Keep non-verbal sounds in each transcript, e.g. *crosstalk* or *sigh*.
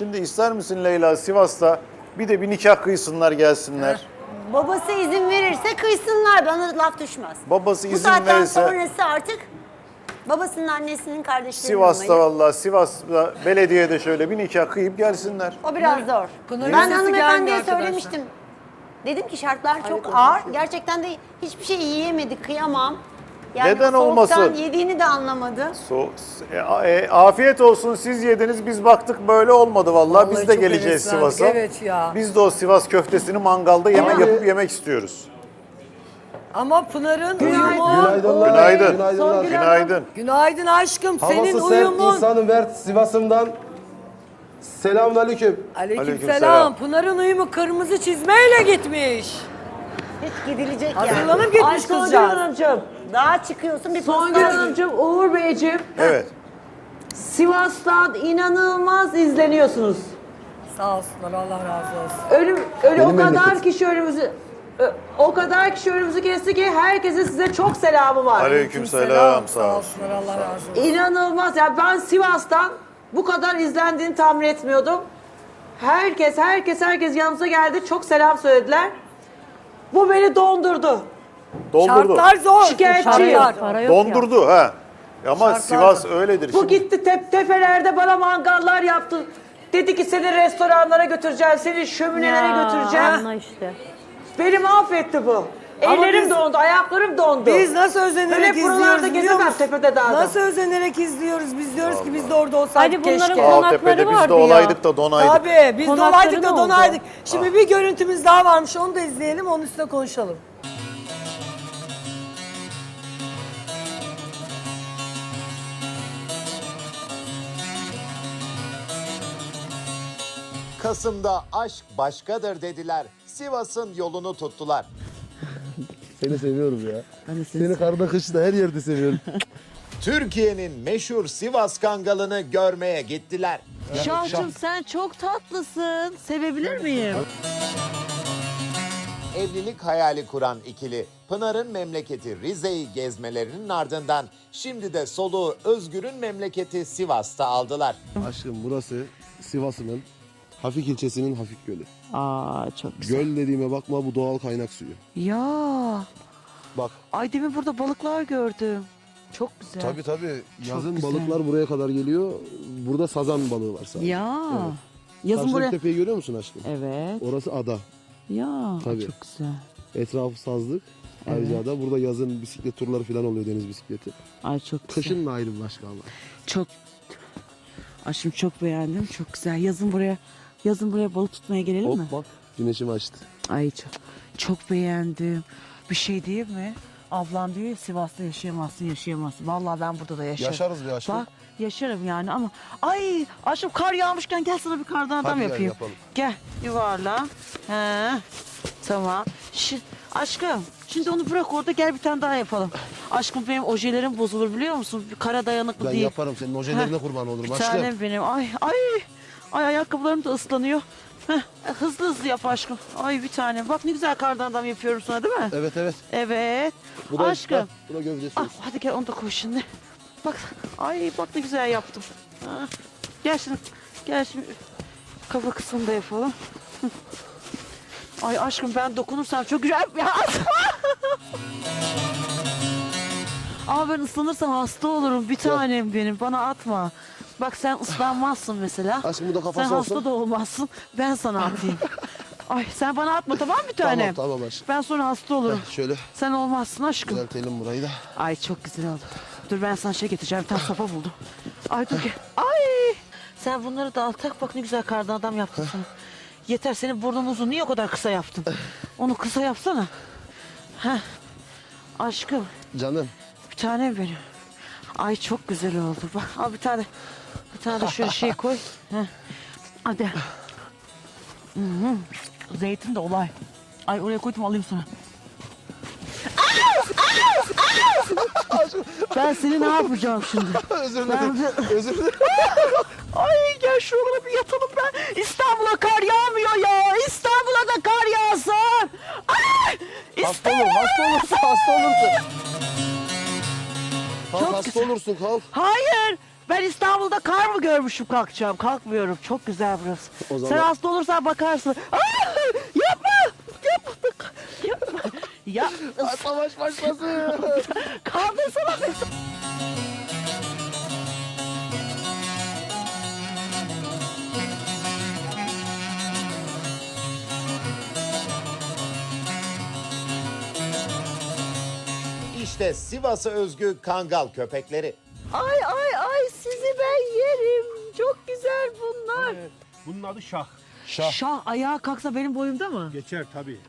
Şimdi ister misin Leyla Sivas'ta bir de bir nikah kıysınlar gelsinler. Babası izin verirse kıysınlar bana laf düşmez. Babası Bu izin saatten verirse sonrası artık babasının annesinin kardeşlerinin Sivas'ta olayı. vallahi Sivas'ta belediyede şöyle bir nikah kıyıp gelsinler. O biraz zor. Pınar'ın ben sesi hanımefendiye arkadaşlar. söylemiştim. Dedim ki şartlar çok ağır. Gerçekten de hiçbir şey yiyemedik, kıyamam. Yani Neden soğuktan olmasın? yediğini de anlamadı. So, e, e, afiyet olsun siz yediniz biz baktık böyle olmadı vallahi, Vallahi biz de geleceğiz Sivas'a. evet ya. Biz de o Sivas köftesini mangalda yeme, Abi. yapıp yemek istiyoruz. Ama Pınar'ın uyumu. Günaydınlar. Günaydın. Günaydınlar. Günaydın. Günaydın aşkım. Senin Havası sert uyumun. insanım Vert Sivas'ımdan. Selamünaleyküm. Aleykümselam. Aleykümselam. Pınar'ın uyumu kırmızı çizmeyle gitmiş. Hiç gidilecek yani. Hazırlanıp gitmiş kızcağız. Hanımcığım, Daha çıkıyorsun bir Songül pasta Hanımcığım, Uğur Beyciğim, Evet. Sivas'tan inanılmaz izleniyorsunuz. Sağ olsunlar Allah razı olsun. Ölüm, öyle o Benim kadar memleketim. kişi önümüzü, ö- o kadar kişi önümüzü kesti ki herkesin size çok selamı var. Aleykümselam sağ Sağ ol. olsunlar Allah razı olsun. İnanılmaz. Ya ben Sivas'tan bu kadar izlendiğini tahmin etmiyordum. Herkes, herkes, herkes yanımıza geldi. Çok selam söylediler. Bu beni dondurdu. Doldurdu. Şartlar zor. Şikayetçiyim. Şartlar. Dondurdu ha. Ama Şartlar Sivas öyledir. Bu Şimdi gitti tep tefelerde bana mangallar yaptı. Dedi ki seni restoranlara götüreceğim, seni şöminelere götüreceğim. Anla işte. Beni mahvetti bu. Ama Ellerim biz- dondu, ayaklarım dondu. Biz nasıl özenerek Öyle buralarda izliyoruz biliyor gezemem musun? tepede dağda. Nasıl özenerek izliyoruz? Biz diyoruz ki biz de orada olsaydık Hadi bunların keşke. konu- Dağtepe'de biz vardı de ya. olaydık da donaydık. Tabii biz Konakları olaydık da oldu? donaydık. Şimdi bir görüntümüz daha varmış onu da izleyelim onun üstüne konuşalım. Kasım'da aşk başkadır dediler. Sivas'ın yolunu tuttular. Seni seviyorum ya. seni karda kışta her yerde seviyorum. *laughs* Türkiye'nin meşhur Sivas Kangalı'nı görmeye gittiler. Şahcım sen çok tatlısın. Sevebilir miyim? Evlilik hayali kuran ikili Pınar'ın memleketi Rize'yi gezmelerinin ardından şimdi de soluğu Özgür'ün memleketi Sivas'ta aldılar. Aşkım burası Sivas'ımın Hafik ilçesinin Hafik Gölü. Aa çok güzel. Göl dediğime bakma bu doğal kaynak suyu. Ya. Bak Ay demin burada balıklar gördüm. Çok güzel. tabii tabii yazın güzel. balıklar buraya kadar geliyor. Burada sazan balığı var sadece. Ya. Evet. Yazın Karşıdaki buraya. tepeyi görüyor musun aşkım? Evet. Orası ada. Ya. Tabii. Çok güzel. Etrafı sazlık. Ayrıca da burada yazın bisiklet turları falan oluyor deniz bisikleti. Ay çok güzel. Kışın da ayrı bir başka ama. Çok. Aşkım çok beğendim. Çok güzel. Yazın buraya. Yazın buraya balık tutmaya gelelim mi? Hop bak güneşim açtı. Ay çok, çok beğendim. Bir şey diyeyim mi? Ablam diyor ya Sivas'ta yaşayamazsın, yaşayamazsın. Vallahi ben burada da yaşarım. Yaşarız be aşkım. Bak yaşarım yani ama ay aşkım kar yağmışken gel sana bir kardan adam Hadi gel, yapayım. yapalım. Gel yuvarla. He. Tamam. Şi, aşkım şimdi onu bırak orada gel bir tane daha yapalım. Aşkım benim ojelerim bozulur biliyor musun? Kara dayanıklı Ben değil. yaparım senin ojelerine kurban olurum Bir aşkım. tanem benim. Ay ay. Ay ayakkabılarım da ıslanıyor. Heh, hızlı hızlı yap aşkım. Ay bir tane. Bak ne güzel kardan adam yapıyorum sana değil mi? Evet evet. Evet. Bu da, aşkım. bu da gövdesi. Ah, hadi gel onu da koy şimdi. Bak. Ay bak ne güzel yaptım. Ha. Gel şimdi. Gel şimdi. Kafa kısmını da yapalım. Hı. *laughs* Ay aşkım ben dokunursam çok güzel. Ya. *laughs* Ama ben ıslanırsam hasta olurum. Bir tanem benim. Bana atma. Bak sen ıslanmazsın mesela. Aşkım bu da kafası Sen hasta olsun. da olmazsın. Ben sana atayım. *laughs* Ay sen bana atma tamam mı bir tanem? Tamam tamam aşkım. Ben sonra hasta olurum. Heh, şöyle Sen olmazsın aşkım. düzeltelim burayı da. Ay çok güzel oldu. Dur ben sana şey getireceğim. Tane sopa buldum. Ay dur gel. Ay. Sen bunları da al tak bak ne güzel kardan adam yaptın sana. Yeter senin burnun uzun. Niye o kadar kısa yaptın? Onu kısa yapsana. Heh. Aşkım Canım. bir tane benim. Ay çok güzel oldu. Bak al bir tane. Bir tane de şöyle şey koy. Heh. Hadi. Hı hı. Zeytin de olay. Ay oraya koydum alayım sana. Ben seni ne yapacağım şimdi? Özür dilerim. Özür dilerim. Ay gel şuralara bir yatalım ben. İstanbul'a kar yağmıyor ya. İstanbul'a da kar yağsın. Ay! Hasta olur, hasta olursun, hasta olursun. Kalk Çok hasta güzel. olursun kalk. Hayır. Ben İstanbul'da kar mı görmüşüm kalkacağım? Kalkmıyorum. Çok güzel burası. O zaman- Sen hasta olursan bakarsın. Aa, yapma! Yapma! Yapma! Ya, Savaş başlasın. *laughs* kaldırsana beni. İşte Sivas'a özgü kangal köpekleri. Ay ay ay sizi ben yerim. Çok güzel bunlar. Bunun adı şah. Şah. ayağa kalksa benim boyumda mı? Geçer tabii.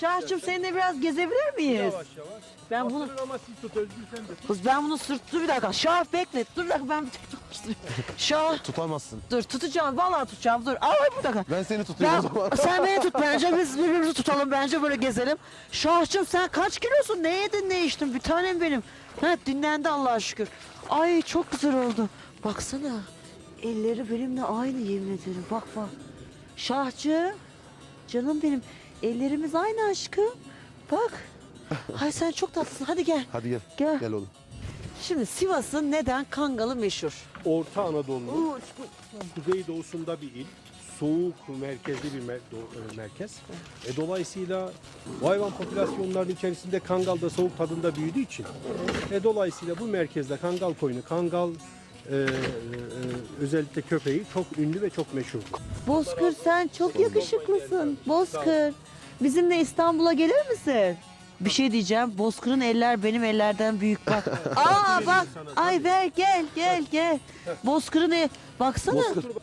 Şahçım seninle biraz gezebilir miyiz? Yavaş yavaş. Ben bunu Bastırın ama siz tut Özgür sen de. Kız ben bunu sırt dur bir dakika. Şah bekle. Dur bir dakika ben bir tutuşturayım. *laughs* Şah. Tutamazsın. Dur tutacağım. Vallahi tutacağım. Dur. Ay bir dakika. Ben seni tutayım o zaman. sen beni tut *laughs* bence biz birbirimizi tutalım bence böyle gezelim. Şahçım sen kaç kilosun? Ne yedin ne içtin? Bir tanem benim. Ha, dinlendi Allah'a şükür. Ay çok güzel oldu. Baksana. Elleri benimle aynı yemin ederim. Bak bak. Şahçı. Canım benim. Ellerimiz aynı aşkım. Bak. Ay sen çok tatlısın. Hadi gel. Hadi gel. Gel. Gel oğlum. Şimdi Sivas'ın neden kangalı meşhur? Orta Anadolu'nun kuzeydoğusunda bir il. Soğuk merkezli bir mer- do- e, merkez. E, dolayısıyla bu hayvan popülasyonlarının içerisinde kangal da soğuk tadında büyüdüğü için e, dolayısıyla bu merkezde kangal koyunu, kangal e, e, e, özellikle köpeği çok ünlü ve çok meşhur. Bozkır sen çok yakışıklısın. Bozkır. Bizimle İstanbul'a gelir misin? Bir şey diyeceğim. Bozkır'ın eller benim ellerden büyük bak. *laughs* Aa bak. Ay ver gel gel gel. Bozkır'ın el. Baksana.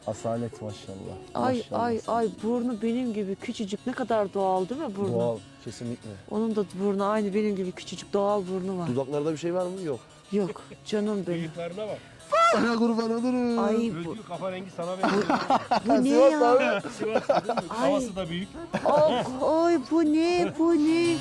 Asalet maşallah. Ay Maşallah. ay ay burnu benim gibi küçücük. Ne kadar doğal değil mi burnu? Doğal kesinlikle. Onun da burnu aynı benim gibi küçücük doğal burnu var. Dudaklarda bir şey var mı? Yok. Yok canım benim. Bıyıklarına bak. Sana kurban olurum. Ay bu, Özgür kafa rengi sana *laughs* benziyor. bu ne ya? Sivas değil mi? Havası da büyük. Oh, ay bu ne bu ne?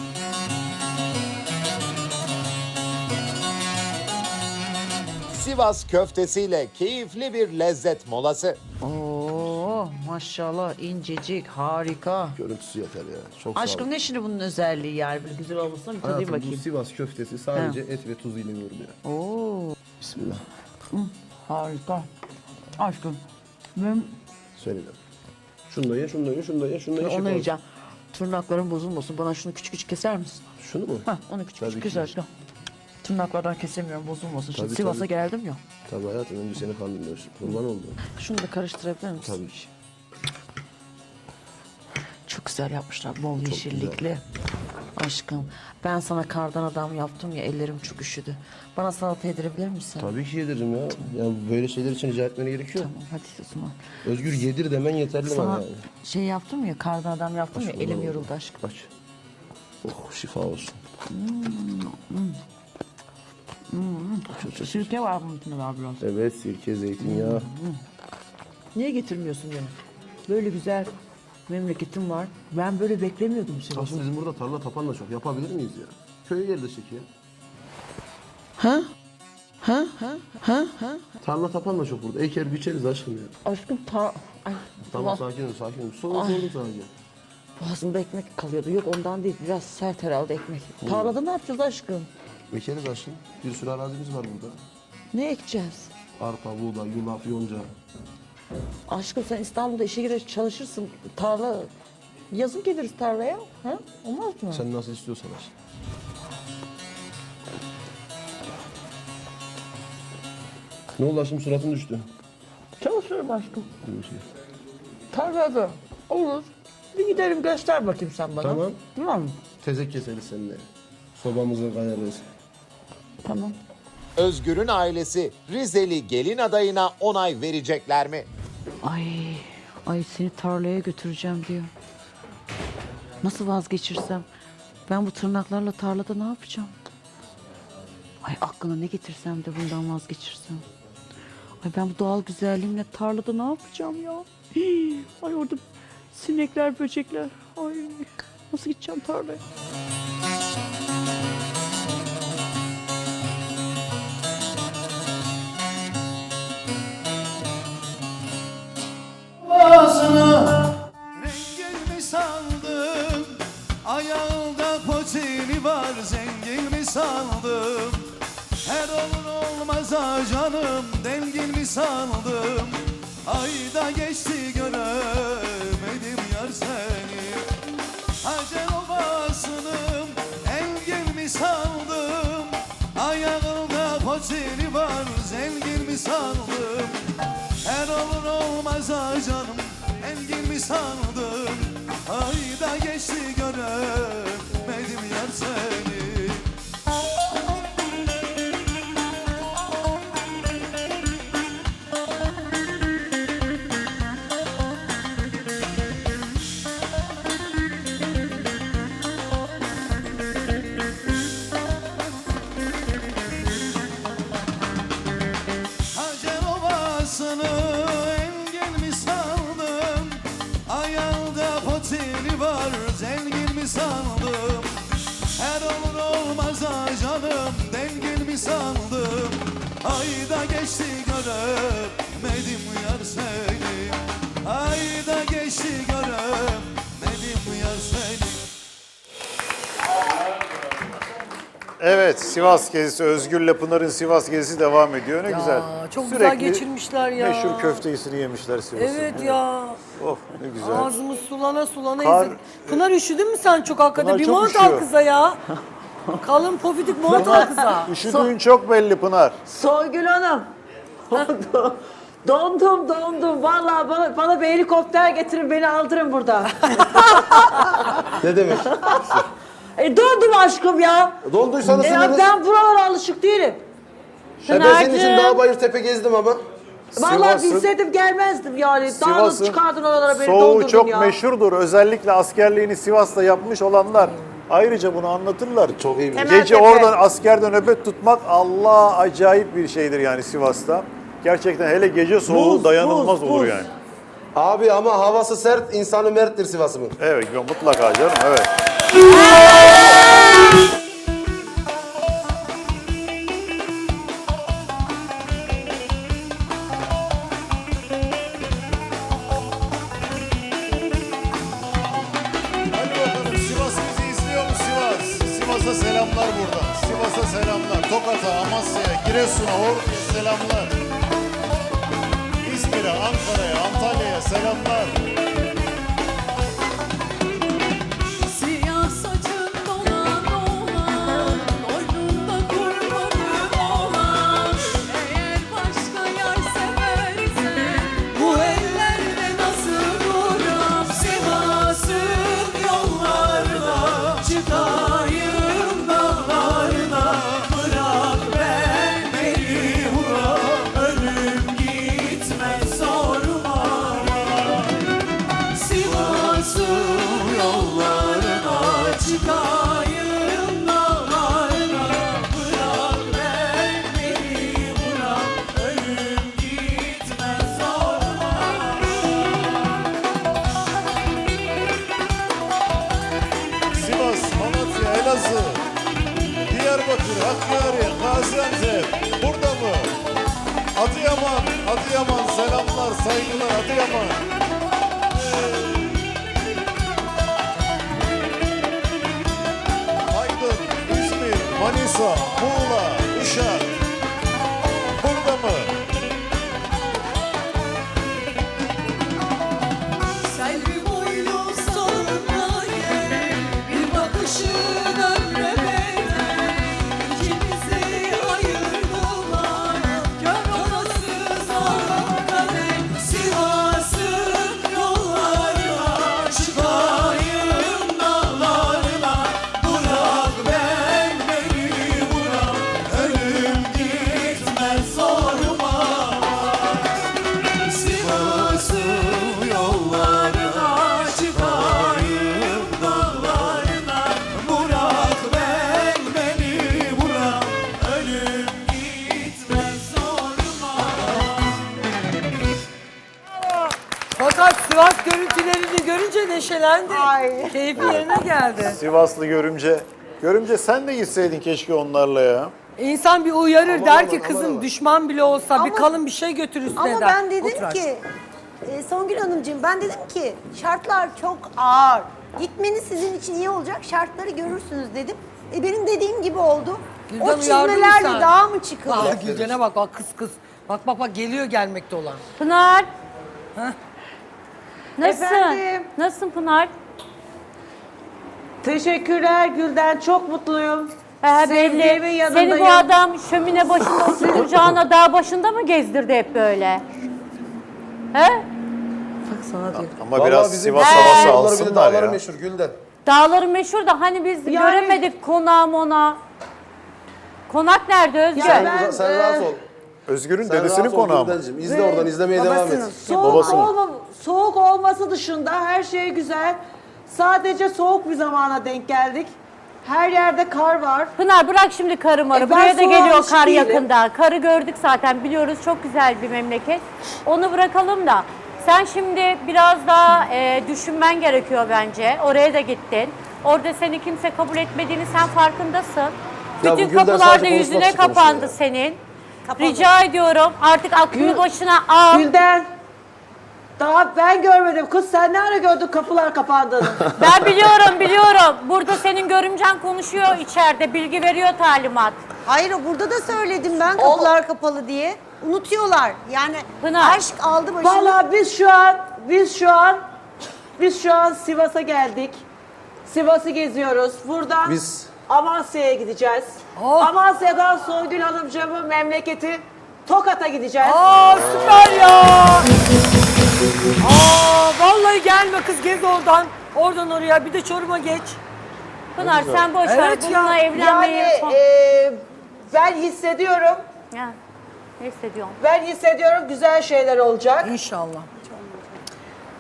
Sivas köftesiyle keyifli bir lezzet molası. Oo maşallah incecik harika. Görüntüsü yeter ya. Çok sağ. Aşkım ne şimdi bunun özelliği yani böyle güzel olmasına bir tadayım Hayatım, bu bakayım. Sivas köftesi sadece et ve tuz ile yoğruluyor. Oo Bismillah. harika. Aşkım ben Söyleyeceğim. Şunu da ye, şunu da ye, şunu da ye, şunu da ye. onu yiyeceğim. Tırnaklarım bozulmasın. Bana şunu küçük küçük keser misin? Şunu mu? Hah onu küçük Tabii küçük ki. kes aşkım. Tırnaklardan kesemiyorum bozulmasın. Şimdi Tabii, Sivas'a tabii. geldim ya. Tabii hayatım önce seni kandırmıyoruz. Kurban oldu. Şunu da karıştırabilir misin? Tabii ki. Çok güzel yapmışlar. Bol yeşillikli. Aşkım ben sana kardan adam yaptım ya ellerim çok üşüdü. Bana salata yedirebilir misin? Tabii ki yediririm ya. Ya böyle şeyler için rica etmene gerekiyor. Tamam hadi o zaman. Özgür yedir demen yeterli bana Sana yani. şey yaptım ya kardan adam yaptım ya elim yoruldu aşkım. Aç. Oh şifa olsun. Sirke var bunun içinde var biraz. Evet sirke, zeytinyağı. Niye getirmiyorsun beni? Böyle güzel memleketim var. Ben böyle beklemiyordum seni. Aslında bizim burada tarla tapan da çok. Yapabilir miyiz ya? Köye yerleşik ya. Ha? Ha? Ha? Ha? Ha? Tarla tapan da çok burada. Eker biçeriz aşkım ya. Aşkım ta... Ay, Tamam sakin ol sakin ol. Soğuk oldum sadece. boğazımda ekmek kalıyordu. Yok ondan değil. Biraz sert herhalde ekmek. Tarlada ne yapacağız aşkım? Ekeriz aşkım. Bir sürü arazimiz var burada. Ne ekeceğiz? Arpa, buğday, yulaf, yonca. Aşkım sen İstanbul'da işe girer çalışırsın. Tarla... Yazın geliriz tarlaya. Ha? Olmaz mı? Sen nasıl istiyorsan aşkım. Ne oldu aşkım suratın düştü. Çalışıyorum aşkım. Şey. Tarlada. Olur. Bir gidelim göster bakayım sen bana. Tamam. Tamam mı? Tezek keseriz seninle. Sobamızı kayarız. Tamam. Özgür'ün ailesi Rizeli gelin adayına onay verecekler mi? Ay, ay seni tarlaya götüreceğim diyor. Nasıl vazgeçirsem? Ben bu tırnaklarla tarlada ne yapacağım? Ay aklına ne getirsem de bundan vazgeçirsem. Ay ben bu doğal güzelliğimle tarlada ne yapacağım ya? Hii, ay orada sinekler, böcekler. Ay nasıl gideceğim tarlaya? Rengin mi sandın? Ayağında potini var zengin mi sandın? Her olur olmaz ha canım dengin mi sandım Ayda geçti göremedim yar seni. Hacer obasının engin mi sandım Ayağında potini var zengin mi sandım Her olur olmaz ha canım engin mi sandım Ayda geçti göremedim yar seni Evet Sivas gezisi Özgür'le Pınar'ın Sivas gezisi devam ediyor. Ne güzel. çok güzel geçirmişler ya. Meşhur köftesini yemişler Sivas'ın. Evet ya. Oh ne güzel. Ağzımız sulana sulana Kar-. Pınar üşüdün mü sen çok hakikaten? Pınar bir çok mont al üşüyor. kıza ya. Kalın pofidik mont al kıza. *laughs* Üşüdüğün çok belli Pınar. Songül Hanım. *laughs* Dondum dondum. Vallahi bana, bana bir helikopter getirin beni aldırın burada. *laughs* Ne demek? E dondum aşkım ya. Donduysanız E, ya ben buralara alışık değilim. ben senin için Pınar'cığım. dağ bayır tepe gezdim ama. Vallahi Sivas'ın- bilseydim gelmezdim yani. Daha Sivas'ın çıkardın oralara beni soğuğu dondurdun çok ya. meşhurdur. Özellikle askerliğini Sivas'ta yapmış olanlar ayrıca bunu anlatırlar. Çok iyi bir Temel Gece tepe. oradan askerde nöbet tutmak Allah acayip bir şeydir yani Sivas'ta. Gerçekten hele gece soğuğu Buz, dayanılmaz buz, olur buz. yani. Abi ama havası sert, insanı merttir Sivas'ımın. Evet mutlaka canım evet. Sivas'a selamlar buradan. Sivas'a selamlar. Tokat'a, Amasya'ya, Giresun'a, Ordu'ya selamlar. İzmir'e, Ankara'ya, Antalya'ya selamlar. Selamlar, saygılar Adıyaman. Aydın, İzmir, Manisa, Muğla, Uşak. Neşelendi. Ay. Keyfi yerine geldi. Sivaslı görümce. Görümce sen de gitseydin keşke onlarla ya. İnsan bir uyarır der ki aman, kızım aman. düşman bile olsa bir Ama- kalın bir şey götür üstüne Ama der. ben dedim Otur ki e, Songül Hanımcığım ben dedim ki şartlar çok ağır. Gitmeniz sizin için iyi olacak. Şartları görürsünüz dedim. E, benim dediğim gibi oldu. Gülden o uyardın çizmelerle sen? dağa mı çıkılır? Aa, Gülcan'a bak bak kız kız. Bak bak bak geliyor gelmekte olan. Pınar. Nasılsın? Efendim? Nasılsın Pınar? Teşekkürler Gülden. Çok mutluyum. He, Sevdiğimin belli. yanındayım. Seni bu adam şömine başında *laughs* oturacağına dağ başında mı gezdirdi hep böyle? He? Bak sana diyor. Ama Vallahi biraz bizim Sivas dağları havası bir de alsınlar dağları ya. meşhur Gülden. Dağları meşhur da hani biz Yani- göremedik konağı mona. Konak nerede Özgür? Ya Sen, ben, sen e, rahat ol. Özgür'ün Sen dedesinin rahat ol konağı mı? İzle oradan izlemeye devam et. babasının. Soğuk, Babasının. olma, soğuk olması dışında her şey güzel. Sadece soğuk bir zamana denk geldik. Her yerde kar var. Pınar bırak şimdi karı marı. E ben Buraya da soğuğa geliyor alışık kar değilim. yakında. Karı gördük zaten biliyoruz çok güzel bir memleket. Onu bırakalım da. Sen şimdi biraz daha e, düşünmen gerekiyor bence. Oraya da gittin. Orada seni kimse kabul etmediğini sen farkındasın. Ya bu Bütün Gülden kapılar da sadece konuşmak yüzüne için konuşuyor kapandı ya. senin. Kapalı. Rica ediyorum artık aklını Gül- başına al. Gülden. Daha ben görmedim. Kız sen ne ara gördün kapılar kapandığını? *laughs* Ben biliyorum biliyorum. Burada senin görümcen konuşuyor içeride. Bilgi veriyor talimat. Hayır burada da söyledim ben kapılar kapalı diye. Unutuyorlar. Yani Pınar. aşk aldı başını. Vallahi biz şu an, biz şu an, biz şu an Sivas'a geldik. Sivas'ı geziyoruz. Buradan Biz- Amasya'ya gideceğiz. Oh. Amasya'dan Soygül Hanımcığımın memleketi Tokat'a gideceğiz. Aa süper ya. Aa vallahi gelme kız gez oradan. Oradan oraya bir de Çorum'a geç. Pınar sen boş ver. Evet ya. Bununla evlenmeyi... Yani e, ben hissediyorum, Ya, ne hissediyorsun? ben hissediyorum güzel şeyler olacak. İnşallah.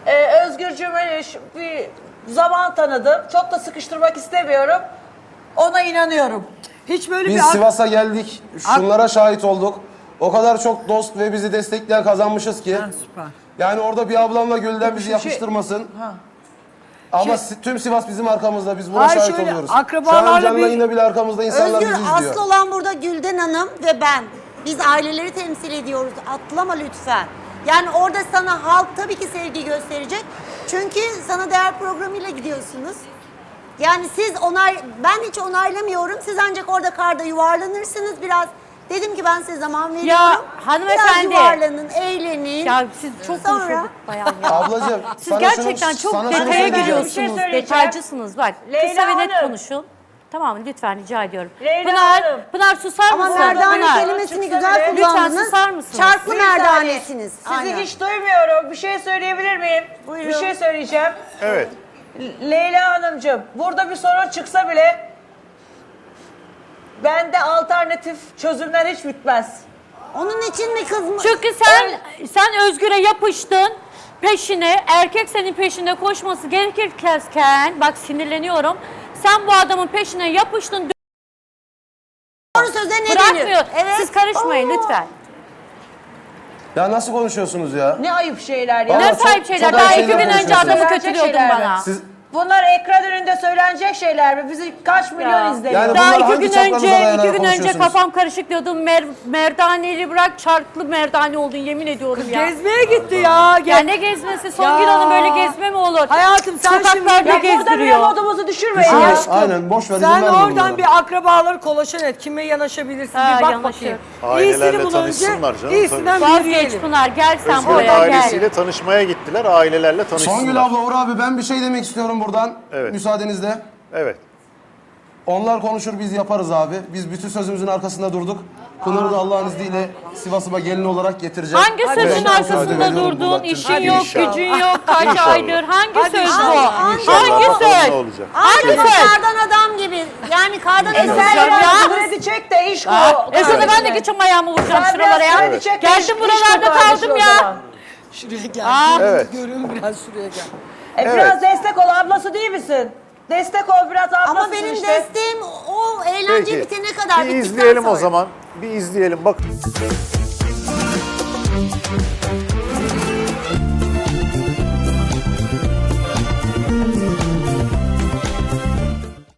Ee, Özgürcüğüme ş- bir zaman tanıdım. Çok da sıkıştırmak istemiyorum. Ona inanıyorum. Hiç böyle Biz bir Sivas'a geldik. Şunlara şahit olduk. O kadar çok dost ve bizi destekleyen kazanmışız ki. Ha, süper. Yani orada bir ablamla Gülden bizi şey- yakıştırmasın. Ama si- tüm Sivas bizim arkamızda. Biz buna Hayır, şahit şöyle oluyoruz. akrabalarla Şu an canlı bir- bile arkamızda insanlar Özgür bizi izliyor. asıl olan burada Gülden Hanım ve ben. Biz aileleri temsil ediyoruz. Atlama lütfen. Yani orada sana halk tabii ki sevgi gösterecek. Çünkü sana değer programıyla gidiyorsunuz. Yani siz onay, ben hiç onaylamıyorum. Siz ancak orada karda yuvarlanırsınız biraz. Dedim ki ben size zaman veriyorum. Ya, hanımefendi. Biraz yuvarlanın, eğlenin. Ya siz çok Sonra- konuşuyorduk bayan ya. Ablacığım Siz sana gerçekten şunu, çok sana şunu detaya söyleyeceğim. giriyorsunuz. Bir şey söyleyeceğim. Detaycısınız bak. Leyla Kısa ve net Hanım. konuşun. Tamam lütfen rica ediyorum. Leyla Pınar, Hanım. Pınar susar Ama mısın? merdane Pınar. kelimesini güzel kullandınız. Lütfen susar mısınız? Çarklı Bir saniye. merdanesiniz. Sizi Aynen. hiç duymuyorum. Bir şey söyleyebilir miyim? Buyurun. Bir şey söyleyeceğim. Evet. Le- Leyla Hanımcığım, burada bir sorun çıksa bile bende alternatif çözümler hiç bitmez. Onun için mi kızmış? Çünkü sen sen Özgür'e yapıştın. Peşine, erkek senin peşinde koşması gerekirken, bak sinirleniyorum. Sen bu adamın peşine yapıştın, Doğru söze ne bırakmıyor. Evet. Siz karışmayın lütfen. Ya nasıl konuşuyorsunuz ya? Ne ayıp şeyler ya. Vallahi Ne sahip çok- şeyler? çok Daha ayıp iki gün şeyler önce adamı konuşuyorsun. kötülüyordun bana. Siz Bunlar ekran önünde söylenecek şeyler mi? Bizi kaç milyon Ya. izleniyor? Yani Daha iki gün önce, dayanarak iki gün önce konuşuyorsunuz? kafam karışık diyordum. Mer, merdaneli bırak, çarklı merdane oldun yemin ediyorum ya. Gezmeye gitti ya. Gel. Ya ne gezmesi? Songül Ya. Hanım böyle gezme mi olur? Hayatım sen Sokaklarda şimdi- Ya burada bile gezdiriyor. modumuzu düşürmeyin ya. Aşkım, Aynen boş ver izin Sen vermeyin oradan bunlara. bir akrabaları kolaşan et. Kime yanaşabilirsin Ha, bir bak yanaşır. bakayım. Ailelerle tanışsınlar canım, iyisinden bir Vazgeç. Pınar gel sen Özgür'ün buraya ailesiyle gel. tanışmaya gittiler. Ailelerle tanışsınlar. Songül abla, Uğur abi ben bir şey demek istiyorum buradan. Evet. Müsaadenizle. Evet. Onlar konuşur biz yaparız abi. Biz bütün sözümüzün arkasında durduk. Pınar'ı da Allah'ın izniyle Sivas'ıma gelin olarak getireceğim. Hangi Ben sözün müsaade arkasında tüm İşin yok, İnşallah. gücün yok, kaç İnşallah. aydır. Hangi söz bu? İnşallah. Hangi Bakalım ne söz? olacak. Aynı Hangi bu söz? kardan adam gibi. Yani kardan E sen Ya. kredi çek de iş ko. E sana ben de geçim ayağımı vuracağım şuralara ya. iş buralarda kaldım ya. Şuraya gel. Aa. Evet. Görün biraz şuraya gel. E biraz destek ol ablası değil misin? Destek ol biraz ablası Ama benim işte. desteğim o eğlence Peki. bitene kadar. Bir izleyelim o sonra. zaman. Bir izleyelim. Bak.